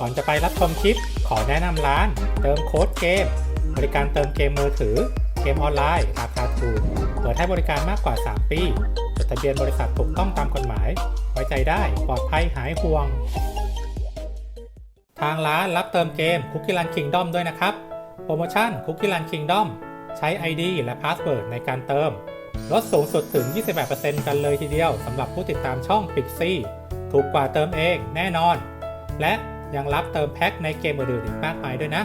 ก่อนจะไปรับชมคลิป ขอแนะนำร้าน เติมโค้ดเกม บริการเติมเกมมือถือ เกมออนไลน์ราคาถูกเปิดให้บริการมากกว่า 3 ปีจดทะเบียนบริษัทถูกต้องตามกฎหมาย ไว้ใจได้ปลอดภัยหายห่วง ทางร้านรับเติมเกม Cookie Run Kingdom ด้วยนะครับ โปรโมชั่น Cookie Run Kingdom ใช้ ID และ Password ในการเติมลดสูงสุดถึง 28%กันเลยทีเดียวสำหรับผู้ติดตามช่อง Pixie ถูกกว่าเติมเองแน่นอน และ ยังรับเติมแพ็คในเกมอื่นๆอีกมากมายด้วยนะ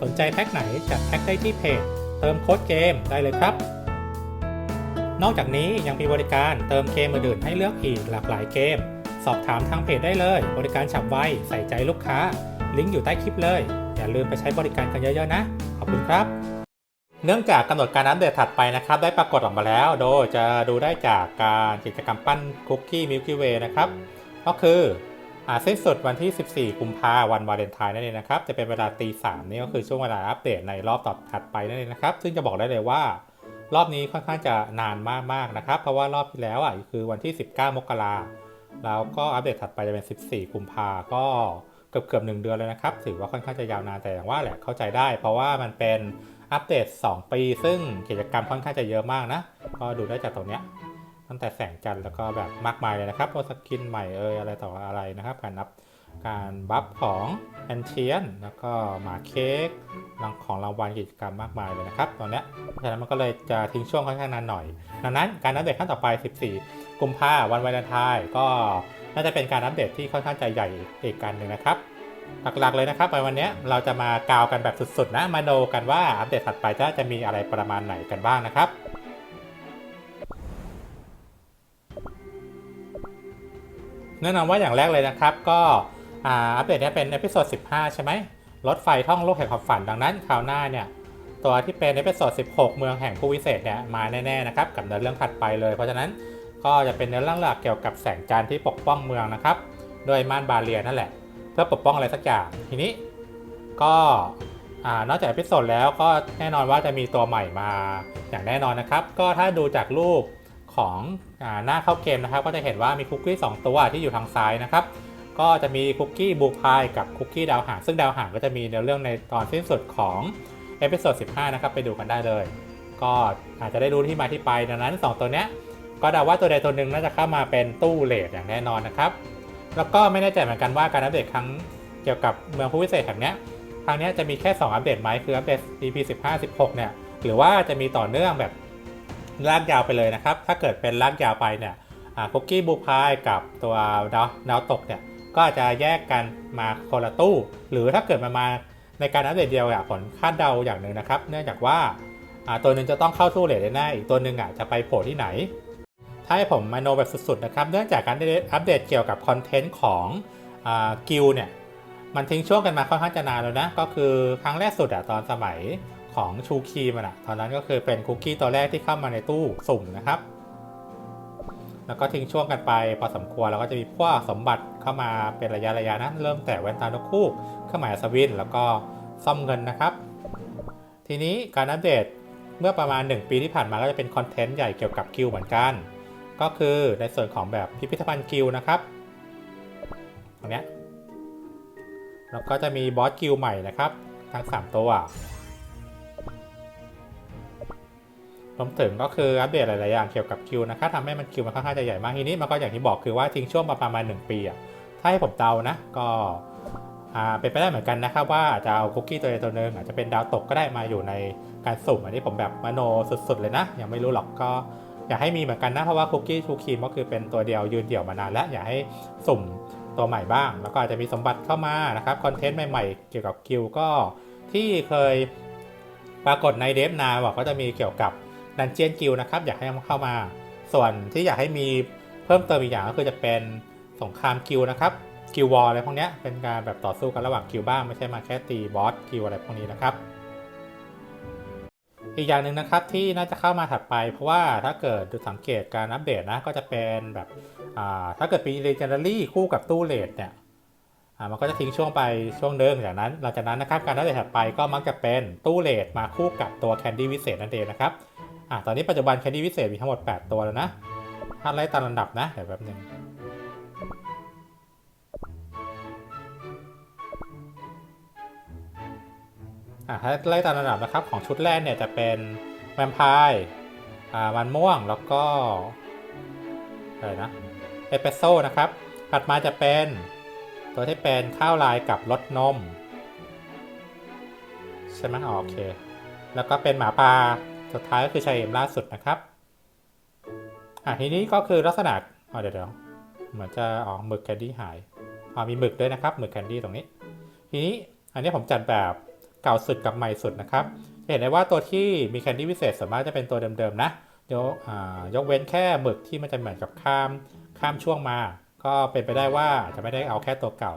สนใจแพ็คไหนจัดแพ็คได้ที่เพจ เติมโค้ดเกมได้เลยครับ นอกจากนี้ยังมีบริการเติมเกมอื่นๆให้เลือกอีกหลากหลายเกม สอบถามทางเพจได้เลย บริการฉับไวใส่ใจลูกค้า ลิงก์อยู่ใต้คลิปเลย อย่าลืมไปใช้บริการกันเยอะๆนะ ขอบคุณครับเนื่องจากกำหนดการอัปเดตถัดไปนะครับ ได้ปรากฏออกมาแล้ว โดยจะดูได้จากการกิจกรรมปั้นคุกกี้มิลกี้เวย์นะครับ ก็คือ อาสิ้นสุดวันที่ 14 กุมภาวันวาเลนไทน์นั่นเองนะครับ จะเป็นเวลาตีสามนี่ก็คือช่วงเวลาอัปเดตในรอบต่อถัดไปนั่นเองนะครับ ซึ่งจะบอกได้เลยว่า รอบนี้ค่อนข้างจะนานมากๆนะครับ เพราะว่ารอบที่แล้วอะคือวันที่ 19 มกราแล้วก็อัปเดตถัดไปจะเป็น 14 กุมภาก็เกือบเกือบหนึ่งเดือนเลยนะครับ ถือว่าค่อนข้างจะยาวนานแต่อย่างว่าแหละเข้าใจได้ เพราะว่ามันเป็นอัปเดต 2 ปี ซึ่งกิจกรรมค่อนข้างจะเยอะมากนะ ก็ดูได้จากตรงเนี้ย ตั้งแต่แสงจันทร์แล้วก็แบบมากมายเลยนะครับพวกสกินใหม่เอ่ยอะไรต่ออะไรนะครับ การนับการบัฟของแอนเทียนแล้วก็หมาเค้กรางของรางวัลกิจกรรมมากมายเลยนะครับตอนนี้เพราะฉะนั้นมันก็เลยจะทิ้งช่วงค่อนข้างนานหน่อย ดังนั้นการอัปเดตขั้นต่อไป 14 กุมภาวันวาเลนไทน์ก็น่าจะเป็นการอัปเดตที่ค่อนข้างใจใหญ่อีกการหนึ่งนะครับหลักๆเลยนะครับในวันนี้เราจะมากาวกันแบบสุดๆนะมาดูกันว่าอัปเดตถัดไปจะจะมีอะไรประมาณไหนกันบ้างนะครับ แนะนำว่าอย่างแรกเลยนะครับ ก็อ,อัปเดตนี้เป็นเอพิโซด15 ใช่ไหมรถไฟท่องโลกแห่งความฝันดังนั้นคราวหน้าเนี่ย ตัวที่เป็นเอพิโซด16 เมืองแห่งผู้วิเศษเนี่ยมาแน่ๆนะครับกับเนื้อเรื่องถัดไปเลย เพราะฉะนั้นก็จะเป็นเนื้อเรื่องหลักเกี่ยวกับแสงจันทร์ที่ปกป้องเมืองนะครับโดยม่านบาเรียนั่นแหละ เพื่อปกป้องอะไรสักอย่างทีนี้ก็นอกจากเอพิโซดแล้วก็แน่นอนว่าจะมีตัวใหม่มาอย่างแน่นอนนะครับ ก็ถ้าดูจากรูป ของอหน้าเข้าเกมนะครับ ก็จะเห็นว่ามีคุกกี้ 2 ตัวที่อยู่ทางซ้ายนะครับ ก็จะมีคุกกี้บูพายกับคุกกี้ดาวหาง ซึ่งดาวหางก็จะมีเนื้อเรื่องในตอนสิ้นสุดของเอพิโซด15 นะครับ ไปดูกันได้เลย ก็อาจจะได้รู้ที่มาที่ไปดังนั้น 2 ตัวเนี้ยก็เดาว่าตัวใดตัวหนึ่งน่าจะเข้ามาเป็นตู้เลทอย่างแน่นอนนะครับ แล้วก็ไม่แน่ใจเหมือนกันว่าการอัปเดตครั้งเกี่ยวกับเมืองผู้วิเศษแห่งนี้ครั้งนี้จะมีแค่ 2 อัปเดตไหมคืออัปเดต EP 15 16 เนี่ย หรือว่าจะมีต่อเนื่องแบบ ลากยาวไปเลยนะครับ ถ้าเกิดเป็นลากยาวไปเนี่ยคุกกี้บูพายกับตัวดาวดาวตกเนี่ยก็จะแยกกันมาคนละตู้ หรือถ้าเกิดมันมาในการอัปเดตเดียวอะผลคาดเดาอย่างหนึ่งนะครับ เนื่องจากว่าตัวหนึ่งจะต้องเข้าตู้เลทแน่อีกตัวหนึ่งอะจะไปโผล่ที่ไหน ถ้าให้ผมมาโนแบบสุดๆนะครับ เนื่องจากการอัปเดตเกี่ยวกับคอนเทนต์ของกิลเนี่ยมันทิ้งช่วงกันมาค่อนข้างจะนานแล้วนะ ก็คือครั้งแรกสุดอะตอนสมัย ของชูคีมันอะตอนนั้นก็คือเป็นคุกกี้ตัวแรกที่เข้ามาในตู้สุ่มนะครับ แล้วก็ทิ้งช่วงกันไปพอสมควรแล้วก็จะมีพวกสมบัติเข้ามาเป็นระยะระยะนะเริ่มแต่แว่นตานกคู่เครื่องหมายอัศวินแล้วก็ซ่อมเงินนะครับ ทีนี้การอัปเดตเมื่อประมาณ 1 ปีที่ผ่านมาก็จะเป็นคอนเทนต์ใหญ่เกี่ยวกับกิลเหมือนกัน ก็คือในส่วนของแบบพิพิธภัณฑ์กิลนะครับตรงนี้แล้วก็จะมีบอสกิลใหม่นะครับ ทั้ง 3 ตัว วมถึงก็คืออัปเดตหลาย ๆ อย่างเกี่ยวกับคิวนะครับทำให้มันคิวมันค่อนข้างจะใหญ่มากทีนี้มันก็อย่างที่บอกคือว่าทิ้งช่วงประมาณ 1 ปีอะถ้าให้ผมเดานะก็อ่าเป็นไปได้เหมือนกันนะครับว่าอาจจะเอาคุกกี้ตัวใดตัวหนึ่งอาจจะเป็นดาวตกก็ได้มาอยู่ในการสุ่มอันนี้ผมแบบมโนสุด ๆ เลยนะยังไม่รู้หรอกก็อยากให้มีเหมือนกันนะเพราะว่าคุกกี้ทูคีมก็คือเป็นตัวเดียวยืนเดี่ยวมานานแล้วอยากให้สุ่มตัวใหม่บ้าง แล้วก็อาจจะมีสมบัติเข้ามานะครับคอนเทนต์ใหม่ๆ เกี่ยวกับกิลก็ที่เคยปรากฏในเดฟนาบอกก็จะมีเกี่ยวกับ ดันเจียนกิลนะครับ อยากให้เข้ามา ส่วนที่อยากให้มีเพิ่มเติมอีกอย่างก็คือจะเป็นสงครามกิลนะครับกิลวอลอะไรพวกเนี้ยเป็นการแบบต่อสู้กันระหว่างกิลบ้างไม่ใช่มาแค่ตีบอสกิลอะไรพวกนี้นะครับ อีกอย่างหนึ่งนะครับที่น่าจะเข้ามาถัดไป เพราะว่าถ้าเกิดดูสังเกตการอัปเดตนะก็จะเป็นแบบถ้าเกิดปี Legendary คู่กับตู้เลดเนี่ยมันก็จะทิ้งช่วงไปช่วงเดิมจากนั้นหลังจากนั้นนะครับการอัปเดตถัดไปก็มักจะเป็นตู้เลดมาคู่กับตัวแคนดี้วิเศษนั่นเองนะครับ อะตอนนี้ปัจจุบันแคนดี้วิเศษมีทั้งหมด 8 ตัวแล้วนะถ้าไล่ตามลำดับนะ เดี๋ยวแป๊บหนึงอะถ้าไล่ตามระดับนะครับของชุดแรกเนี่ยจะเป็นแวมไพร์อ่ามันม่วงแล้วก็อะไรนะเอสเปรสโซ่นะครับ ถัดมาจะเป็นตัวที่เป็นข้าวลายกับรสนม ใช่ไหมโอเค แล้วก็เป็นหมาป่า สุดท้ายก็คือชายเอ็มล่าสุดนะครับอะทีนี้ก็คือลักษณะอ๋อเดี๋ยวเดี๋ยวเหมือนจะอ๋อหมึกแคนดี้หายอ๋อมีหมึกด้วยนะครับหมึกแคนดี้ตรงนี้ ทีนี้อันนี้ผมจัดแบบเก่าสุดกับใหม่สุดนะครับเห็นได้ว่าตัวที่มีแคนดี้พิเศษส่วนมากจะเป็นตัวเดิมๆนะยกอ่ายกเว้นแค่หมึกที่มันจะเหมือนกับข้ามข้ามช่วงมา ก็เป็นไปได้ว่าจจะไม่ได้เอาแค่ตัวเก่า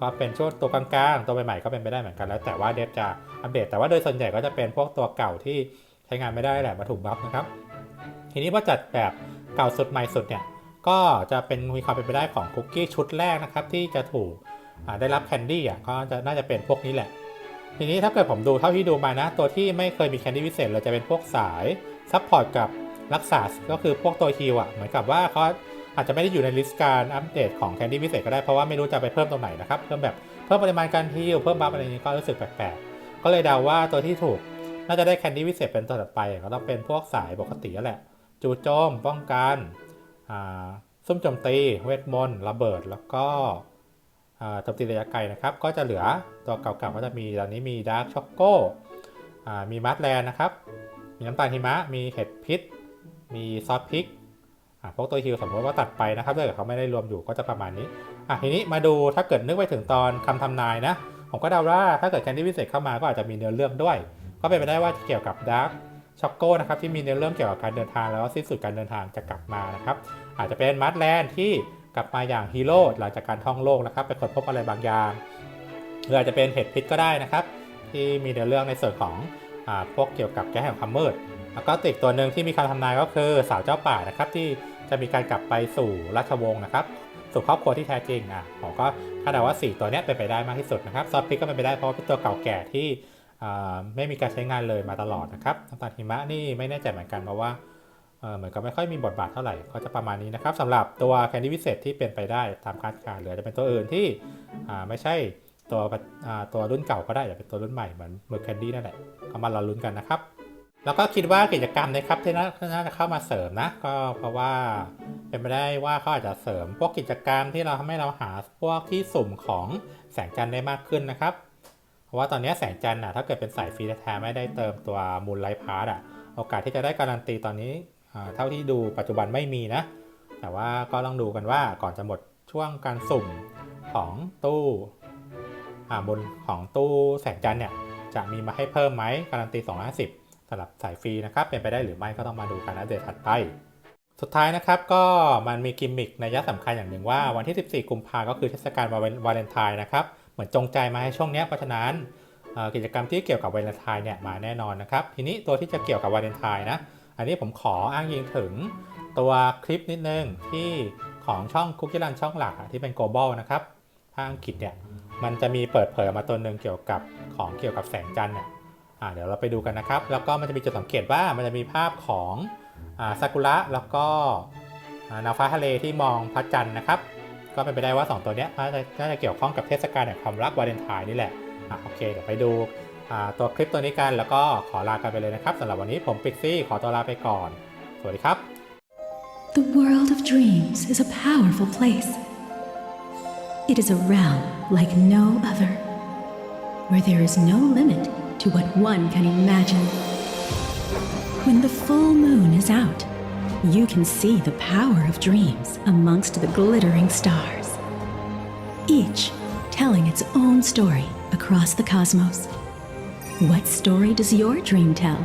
ก็เป็นช่วงตัวกลางๆ ตัวใหม่ๆก็เป็นไปได้เหมือนกันแล้วแต่ว่าเดฟจะอัปเดตแต่ว่าโดยส่วนใหญ่ก็จะเป็นพวกตัวเก่าที่ ใช้งานไม่ได้แหละมาถูกบัฟนะครับ ทีนี้พอจัดแบบเก่าสุดใหม่สุดเนี่ย ก็จะเป็นมีความเป็นไปได้ของคุกกี้ชุดแรกนะครับ ที่จะถูกได้รับแคนดี้อะก็จะน่าจะเป็นพวกนี้แหละ ทีนี้ถ้าเกิดผมดูเท่าที่ดูมานะ ตัวที่ไม่เคยมีแคนดี้พิเศษเลยจะเป็นพวกสายซัพพอร์ตกับรักษาก็คือพวกตัวฮิลอะเหมือนกับว่าเขาอาจจะไม่ได้อยู่ในลิสต์การอัปเดตของแคนดี้พิเศษก็ได้เพราะว่าไม่รู้จะไปเพิ่มตรงไหนนะครับเพิ่มแบบเพิ่มปริมาณการฮิลเพิ่มบัฟอะไรนี้ก็รู้สึกแปลกๆก็เลยเดาว่าตัวที่ถูก น่าจะได้แคนดี้พิเศษเป็นตัวถัดไปก็ต้องเป็นพวกสายปกติแล้วแหละ จูโจมป้องกันอ่าซุ่มโจมตีเวทมนต์ระเบิดแล้วก็อ่าโจมตีระยะไกลนะครับ ก็จะเหลือตัวเก่าๆก็จะมีตอนนี้มีดาร์กช็อกโกมีมัดแลนนะครับ มีน้ำตาลหิมะ มีเห็ดพิษ มีซอสพริกอ่าพวกตัวฮิลสมมติว่าตัดไปนะครับถ้าเกิดเขาไม่ได้รวมอยู่ก็จะประมาณนี้อะทีนี้มาดูถ้าเกิดนึกไปถึงตอนคำทำนายนะ ผมก็เดาว่าถ้าเกิดแคนดี้พิเศษเข้ามาก็อาจจะมีเนื้อเรื่องด้วย ก็เป็นไปได้ว่าเกี่ยวกับดาร์กช็อกโก้นะครับที่มีในเรื่องเกี่ยวกับการเดินทางแล้วก็สิ้นสุดการเดินทางจะกลับมานะครับอาจจะเป็นมัดแลนด์ที่กลับมาอย่างฮีโร่หลังจากการท่องโลกนะครับไปค้นพบอะไรบางอย่างหรืออาจจะเป็นเห็ดพิษก็ได้นะครับ ที่มีในเรื่องในส่วนของอพวกเกี่ยวกับแก๊สแห่งความมืดแล้วก็ติดตัวหนึ่งที่มีคำทำนายก็คือสาวเจ้าป่านะครับที่จะมีการกลับไปสู่ราชวงศ์นะครับสู่ครอบครัวที่แท้จริงอะผมก็คาดเดาว่า 4 ตัวเนี้ยเป็นไปได้มากที่สุดนะครับซอสพริกก็เป็นไปได้เพราะว่าเป็นตัวเก่าแก่ที่ ไม่มีการใช้งานเลยมาตลอดนะครับน้ำตาลหิมะนี่ไม่แน่ใจเหมือนกันเพราะว่าเหมือนกับไม่ค่อยมีบทบาทเท่าไหร่ก็จะประมาณนี้นะครับสำหรับตัวแคนดี้พิเศษที่เป็นไปได้ตามคาดการณ์หลือจะเป็นตัวอื่นที่ไม่ใช่ตัวตัวรุ่นเก่าก็ได้แต่เป็นตัวรุ่นใหม่เหมือนเมือแคนดี้นั่นแหละก็มารอลุ้นกันนะครับ แล้วก็คิดว่ากิจกรรมนะครับที่น่าน่าจะเข้ามาเสริมนะก็เพราะว่าเป็นไปได้ว่าเขาอาจจะเสริมพวกกิจกรรมที่เราทำให้เราหาพวกที่สุ่มของแสงจันทร์ได้มากขึ้นนะครับ ราะว่าตอนนี้แสงจันทร์อะถ้าเกิดเป็นสายฟรีแท้ไม่ได้เติมตัวมูลไลท์พาร์ตอะโอกาสที่จะได้การันตีตอนนี้เท่าที่ดูปัจจุบันไม่มีนะ แต่ว่าก็ต้องดูกันว่าก่อนจะหมดช่วงการสุ่มของตู้บนของตู้แสงจันทร์เนี่ยจะมีมาให้เพิ่มไหมการันตี 250สำหรับสายฟรีนะครับเป็นไปได้หรือไม่ก็ต้องมาดูกันอัปเดตถัดไป สุดท้ายนะครับก็มันมีกิมมิคในยะสำคัญอย่างหนึ่งว่าวันที่ 14 กุมภาก็คือเทศกาลวาเลนไทน์นะครับ เหมือนจงใจมาให้ช่วงนี้เพราะฉะนั้นกิจกรรมที่เกี่ยวกับวาเลนไทน์เนี่ยมาแน่นอนนะครับ ทีนี้ตัวที่จะเกี่ยวกับวาเลนไทน์นะ อันนี้ผมขออ้างยิงถึงตัวคลิปนิดนึงที่ของช่องคุกกี้รันช่องหลักที่เป็น global นะครับภาคอังกฤษเนี่ยมันจะมีเปิดเผยมาตัวหนึ่งเกี่ยวกับของเกี่ยวกับแสงจันทร์เนี่ยอ่าเดี๋ยวเราไปดูกันนะครับ แล้วก็มันจะมีจุดสังเกตว่ามันจะมีภาพของซากุระแล้วก็นาฟ้าทะเลที่มองพระจันทร์นะครับ ก็เป็นไปได้ว่า 2 ตัวเนี้ยน่าจะน่าจะเกี่ยวข้องกับเทศกาลแห่งความรักวาเลนไทน์นี่แหละอะโอเค เดี๋ยวไปดูอ่าตัวคลิปตัวนี้กัน แล้วก็ขอลากันไปเลยนะครับสำหรับวันนี้ผมปิกซี่ขอตัวลาไปก่อน สวัสดีครับ The world of dreams is a powerful place. It is a realm like no other, where there is no limit to what one can imagine. When the full moon is out, you can see the power of dreams amongst the glittering stars, each telling its own story across the cosmos. What story does your dream tell?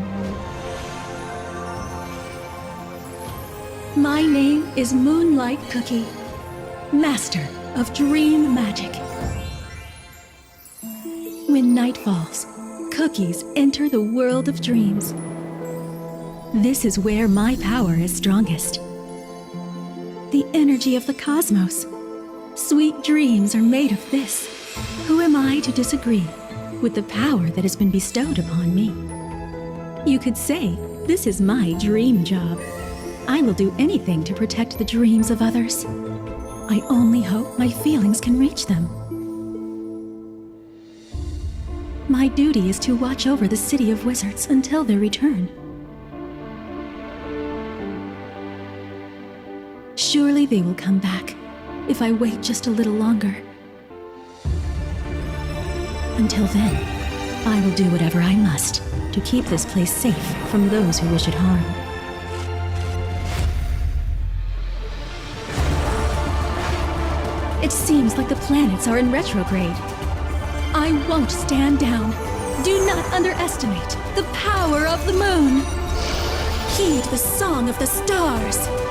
My name is Moonlight Cookie, Master of Dream Magic. When night falls, cookies enter the world of dreams. This is where my power is strongest. The energy of the cosmos. Sweet dreams are made of this. Who am I to disagree with the power that has been bestowed upon me? You could say this is my dream job. I will do anything to protect the dreams of others. I only hope my feelings can reach them. My duty is to watch over the city of wizards until their return. Surely they will come back if I wait just a little longer. Until then, I will do whatever I must to keep this place safe from those who wish it harm. It seems like the planets are in retrograde. I won't stand down. Do not underestimate the power of the moon. Heed the song of the stars.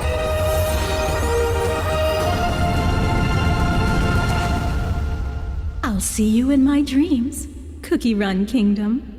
I'll see you in my dreams, Cookie Run Kingdom.